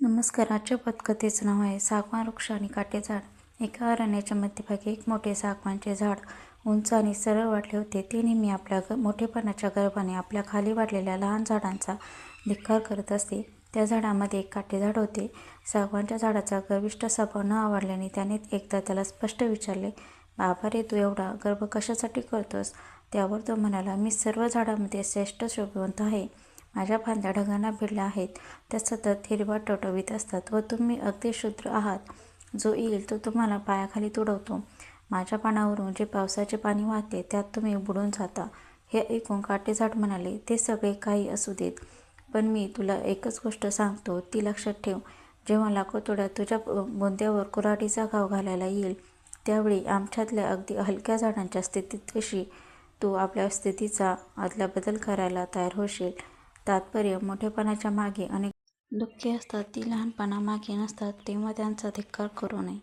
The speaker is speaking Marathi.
नमस्कार आजच्या पदकथेचं नाव आहे सागवान वृक्ष आणि काटे झाड. एका अरण्याच्या मध्यभागी एक मोठे सागवानचे झाड उंच आणि सरळ वाढले होते. ते नेहमी आपल्या ग मोठेपणाच्या गर्भाने आपल्या खाली वाढलेल्या लहान झाडांचा धिक्कार करत असते. त्या झाडामध्ये एक काटे झाड होते. सागवानच्या झाडाचा गर्विष्ट स्वभाव न आवडल्याने त्याने एकदा त्याला स्पष्ट विचारले बाबा रे तू एवढा गर्भ कशासाठी करतोस? त्यावर तो म्हणाला मी सर्व झाडांमध्ये श्रेष्ठ शोभवंत आहे. माझ्या फांद्या ढगांना भिडल्या आहेत. त्या सतत हिरवा टवटवीत असतात व तुम्ही अगदी शूद्र आहात. जो येईल तो तुम्हाला पायाखाली तुडवतो. माझ्या पानावरून जे पावसाचे पाणी वाहते त्यात तुम्ही बुडून जाता. हे ऐकून काटेझाट म्हणाले ते सगळे काही असू देत. पण मी तुला एकच गोष्ट सांगतो ती लक्षात ठेव. जेव्हा लाखोतोड्या तुझ्या बोंद्यावर कुऱ्हाडीचा घाव घालायला येईल त्यावेळी आमच्यातल्या अगदी हलक्या झाडांच्या स्थितीत कशी तू आपल्या स्थितीचा अदलाबदल करायला तयार होशील. तात्पर्य मोठेपणाच्या मागे अनेक दुःखे असतात ती लहानपणामागे नसतात तेव्हा त्यांचा धिक्कार करू नये.